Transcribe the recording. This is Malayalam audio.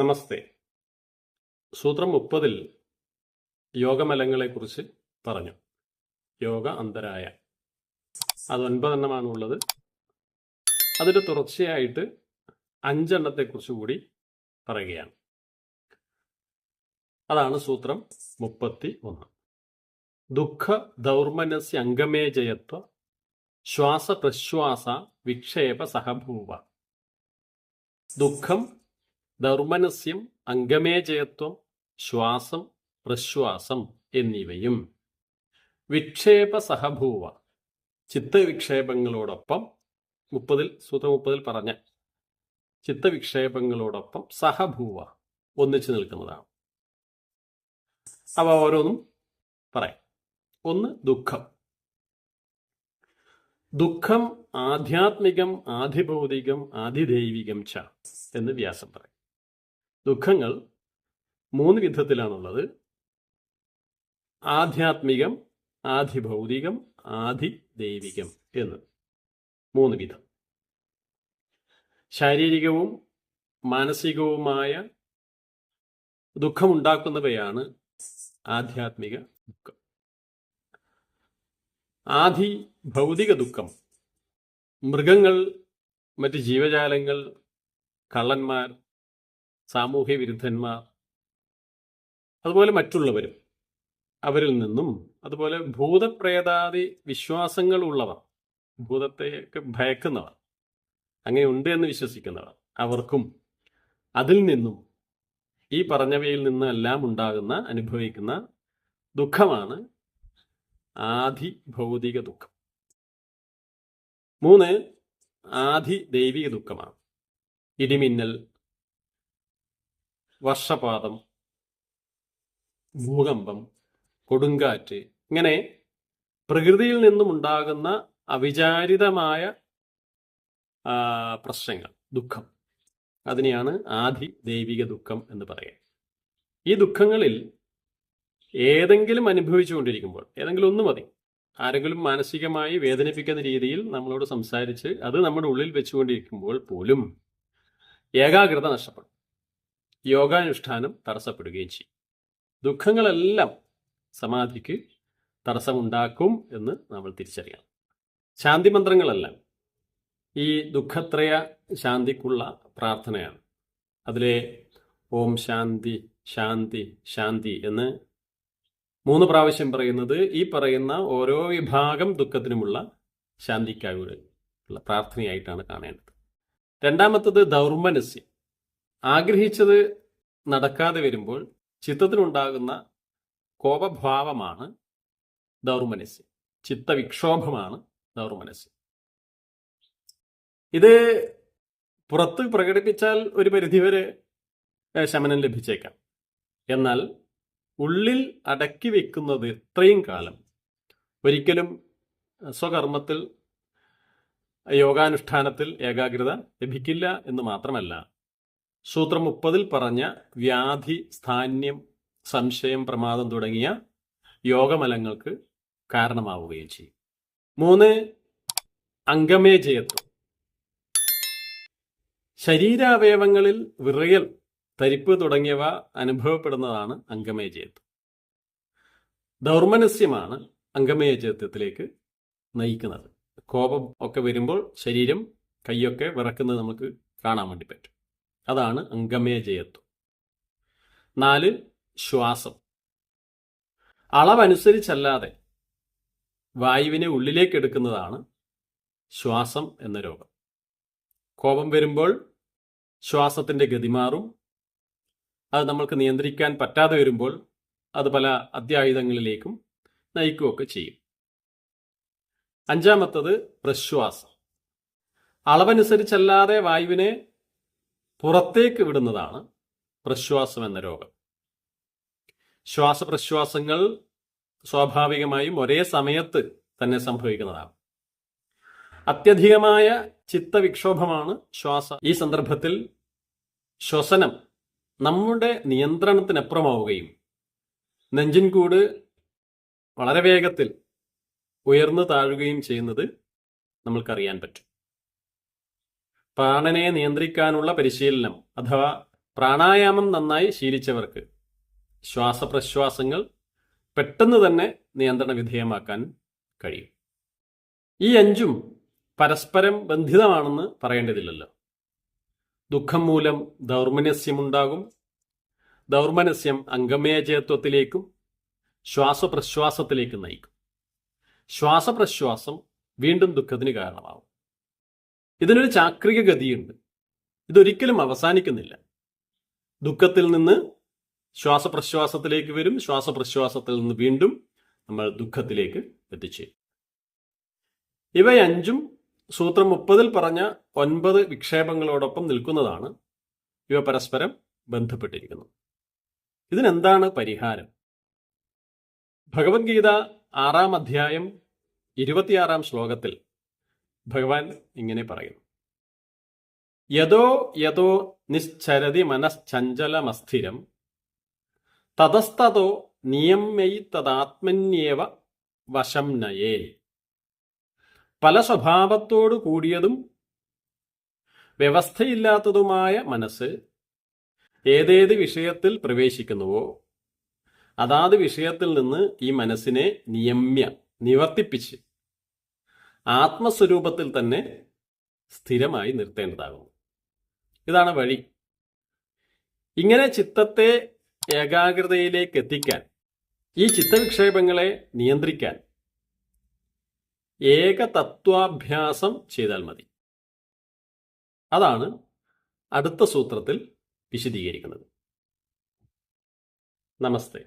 നമസ്തേ. സൂത്രം മുപ്പതിൽ യോഗമലങ്ങളെക്കുറിച്ച് പറഞ്ഞു. യോഗ അന്തരായ. അത് ഒൻപതെണ്ണമാണ് ഉള്ളത് അതിന്റെ തുടർച്ചയായിട്ട് അഞ്ചെണ്ണത്തെക്കുറിച്ച് കൂടി പറയുകയാണ്. അതാണ് സൂത്രം മുപ്പത്തി ഒന്ന് ദുഃഖ ദൗർമനസ്യ അംഗമേ ജയത്വ ശ്വാസ പ്രശ്വാസ വിക്ഷേപ സഹഭൂവ. ദുഃഖം ദൗർമനസ്യം അംഗമേജയത്വം ശ്വാസം പ്രശ്വാസം എന്നിവയും. വിക്ഷേപ സഹഭൂവ. ചിത്തവിക്ഷേപങ്ങളോടൊപ്പം മുപ്പതിൽ സൂത്ര മുപ്പതിൽ പറഞ്ഞ ചിത്തവിക്ഷേപങ്ങളോടൊപ്പം സഹഭൂവ ഒന്നിച്ചു നിൽക്കുന്നതാണ്. അവ ഓരോന്നും പറയാം. ഒന്ന് ദുഃഖം. ദുഃഖം ആധ്യാത്മികം ആധിഭൗതികം ആധിദൈവികം ച എന്ന് വ്യാസം പറയും. ദുഃഖങ്ങൾ മൂന്ന് വിധത്തിലാണുള്ളത്. ആധ്യാത്മികം ആധിഭൗതികം ആധിദൈവികം എന്ന്. മൂന്ന് വിധം. ശാരീരികവും മാനസികവുമായ ദുഃഖമുണ്ടാക്കുന്നവയാണ് ആധ്യാത്മിക ദുഃഖം. ആധി ഭൗതിക ദുഃഖം മൃഗങ്ങൾ മറ്റ് ജീവജാലങ്ങൾ കള്ളന്മാർ സാമൂഹ്യ വിരുദ്ധന്മാർ അതുപോലെ മറ്റുള്ളവരും അവരിൽ നിന്നും അതുപോലെ ഭൂതപ്രേതാദി വിശ്വാസങ്ങളുള്ളവർ ഭൂതത്തെയൊക്കെ ഭയക്കുന്നവർ അങ്ങനെ ഉണ്ട് എന്ന് വിശ്വസിക്കുന്നവർ അവർക്കും അതിൽ നിന്നും ഈ പറഞ്ഞവയിൽ നിന്നെല്ലാം ഉണ്ടാകുന്ന അനുഭവിക്കുന്ന ദുഃഖമാണ് ആധി ഭൗതിക ദുഃഖം. മൂന്ന് ആധി ദൈവിക ദുഃഖമാണ്. ഇടിമിന്നൽ വർഷപാതം ഭൂകമ്പം കൊടുങ്കാറ്റ് ഇങ്ങനെ പ്രകൃതിയിൽ നിന്നും ഉണ്ടാകുന്ന അവിചാരിതമായ പ്രശ്നങ്ങൾ ദുഃഖം. അതിനെയാണ് ആദി ദൈവിക ദുഃഖം എന്ന് പറയുക. ഈ ദുഃഖങ്ങളിൽ ഏതെങ്കിലും അനുഭവിച്ചുകൊണ്ടിരിക്കുമ്പോൾ ഏതെങ്കിലും ഒന്ന് മതി. ആരെങ്കിലും മാനസികമായി വേദനിപ്പിക്കുന്ന രീതിയിൽ നമ്മളോട് സംസാരിച്ച് അത് നമ്മുടെ ഉള്ളിൽ വെച്ചുകൊണ്ടിരിക്കുമ്പോൾ പോലും ഏകാഗ്രത നഷ്ടപ്പെടും. യോഗാനുഷ്ഠാനം തടസ്സപ്പെടുകയും ചെയ്യും. ദുഃഖങ്ങളെല്ലാം സമാധിക്ക് തടസ്സമുണ്ടാക്കും എന്ന് നമ്മൾ തിരിച്ചറിയണം. ശാന്തി മന്ത്രങ്ങളെല്ലാം ഈ ദുഃഖത്രയ ശാന്തിക്കുള്ള പ്രാർത്ഥനയാണ്. അതിലെ ഓം ശാന്തി ശാന്തി ശാന്തി എന്ന് മൂന്ന് പ്രാവശ്യം പറയുന്നത് ഈ പറയുന്ന ഓരോ വിഭാഗം ദുഃഖത്തിനുമുള്ള ശാന്തിക്കായ ഒരു പ്രാർത്ഥനയായിട്ടാണ് കാണേണ്ടത്. രണ്ടാമത്തത് ദൗർമനസ്യം. ആഗ്രഹിച്ചത് നടക്കാതെ വരുമ്പോൾ ചിത്തത്തിനുണ്ടാകുന്ന കോപഭാവമാണ് ദൗർമനസ്യം. ചിത്തവിക്ഷോഭമാണ് ദൗർമനസ്യം. ഇത് പുറത്ത് പ്രകടിപ്പിച്ചാൽ ഒരു പരിധിവരെ ശമനം ലഭിച്ചേക്കാം. എന്നാൽ ഉള്ളിൽ അടക്കി വെക്കുന്നത് ഇത്രയും കാലം ഒരിക്കലും സ്വകർമ്മത്തിൽ യോഗാനുഷ്ഠാനത്തിൽ ഏകാഗ്രത ലഭിക്കില്ല എന്ന് മാത്രമല്ല സൂത്രം മുപ്പതിൽ പറഞ്ഞ വ്യാധി സ്ഥാന്യം സംശയം പ്രമാദം തുടങ്ങിയ യോഗമലങ്ങൾക്ക് കാരണമാവുകയും ചെയ്യും. മൂന്ന് അംഗമേജയത്വം. ശരീരാവയവങ്ങളിൽ വിറയൽ തരിപ്പ് തുടങ്ങിയവ അനുഭവപ്പെടുന്നതാണ് അംഗമേജയത്വം. ദൗർമനസ്യമാണ് അംഗമേജയത്വത്തിലേക്ക് നയിക്കുന്നത്. കോപം ഒക്കെ വരുമ്പോൾ ശരീരം കൈയൊക്കെ വിറക്കുന്നത് നമുക്ക് കാണാൻ വേണ്ടി പറ്റും. അതാണ് അംഗമേജയത്വം. നാല് ശ്വാസം. അളവനുസരിച്ചല്ലാതെ വായുവിനെ ഉള്ളിലേക്ക് എടുക്കുന്നതാണ് ശ്വാസം എന്ന രോഗം. കോപം വരുമ്പോൾ ശ്വാസത്തിന്റെ ഗതി മാറും. അത് നമ്മൾക്ക് നിയന്ത്രിക്കാൻ പറ്റാതെ വരുമ്പോൾ അത് പല അത്യായുധങ്ങളിലേക്കും നയിക്കുകയൊക്കെ ചെയ്യും. അഞ്ചാമത്തത് പ്രശ്വാസം. അളവനുസരിച്ചല്ലാതെ വായുവിനെ പുറത്തേക്ക് വിടുന്നതാണ് പ്രശ്വാസം എന്ന രോഗം. ശ്വാസപ്രശ്വാസങ്ങൾ സ്വാഭാവികമായും ഒരേ സമയത്ത് തന്നെ സംഭവിക്കുന്നതാണ്. അത്യധികമായ ചിത്തവിക്ഷോഭമാണ് ശ്വാസ. ഈ സന്ദർഭത്തിൽ ശ്വസനം നമ്മുടെ നിയന്ത്രണത്തിനപ്പുറമാവുകയും നെഞ്ചിൻകൂട് വളരെ വേഗത്തിൽ ഉയർന്നു താഴുകയും ചെയ്യുന്നത് നമ്മൾക്കറിയാൻ പറ്റും. പ്രാണനെ നിയന്ത്രിക്കാനുള്ള പരിശീലനം അഥവാ പ്രാണായാമം നന്നായി ശീലിച്ചവർക്ക് ശ്വാസപ്രശ്വാസങ്ങൾ പെട്ടെന്ന് തന്നെ നിയന്ത്രണ വിധേയമാക്കാൻ കഴിയും. ഈ അഞ്ചും പരസ്പരം ബന്ധിതമാണെന്ന് പറയേണ്ടതില്ലല്ലോ. ദുഃഖം മൂലം ദൗർമനസ്യമുണ്ടാകും ദൗർമനസ്യം അംഗമേജയത്വത്തിലേക്കും ശ്വാസപ്രശ്വാസത്തിലേക്കും നയിക്കും. ശ്വാസപ്രശ്വാസം വീണ്ടും ദുഃഖത്തിന് കാരണമാവും. ഇതിനൊരു ചാക്രിക ഗതിയുണ്ട് ഇതൊരിക്കലും അവസാനിക്കുന്നില്ല. ദുഃഖത്തിൽ നിന്ന് ശ്വാസപ്രശ്വാസത്തിലേക്ക് വരും. ശ്വാസപ്രശ്വാസത്തിൽ നിന്ന് വീണ്ടും നമ്മൾ ദുഃഖത്തിലേക്ക് എത്തിച്ചേരും. ഇവയഞ്ചും സൂത്രം മുപ്പതിൽ പറഞ്ഞ ഒൻപത് വിക്ഷേപങ്ങളോടൊപ്പം നിൽക്കുന്നതാണ് ഇവ പരസ്പരം ബന്ധപ്പെട്ടിരിക്കുന്നു ഇതിനെന്താണ് പരിഹാരം? ഭഗവത്ഗീത ആറാം അധ്യായം ഇരുപത്തിയാറാം ശ്ലോകത്തിൽ ഭഗവാൻ ഇങ്ങനെ പറയുന്നു യഥോ യഥോ നിശ്ചരതി മനശ്ചഞ്ചലമസ്ഥിരം തതസ്തോ നിയമ്യൈ തദാത്മന്യേവ വശം നയേ. പല സ്വഭാവത്തോടു കൂടിയതും വ്യവസ്ഥയില്ലാത്തതുമായ മനസ്സ് ഏതേത് വിഷയത്തിൽ പ്രവേശിക്കുന്നുവോ അതാത് വിഷയത്തിൽ നിന്ന് ഈ മനസ്സിനെ നിയമ്യ നിവർത്തിപ്പിച്ച് ആത്മസ്വരൂപത്തിൽ തന്നെ സ്ഥിരമായി നിർത്തേണ്ടതാകുന്നു. ഇതാണ് വഴി. ഇങ്ങനെ ചിത്തത്തെ ഏകാഗ്രതയിലേക്ക് എത്തിക്കാൻ ഈ ചിത്തവിക്ഷേപങ്ങളെ നിയന്ത്രിക്കാൻ ഏകതത്വാഭ്യാസം ചെയ്താൽ മതി. അതാണ് അടുത്ത സൂത്രത്തിൽ വിശദീകരിക്കുന്നത്. നമസ്തേ.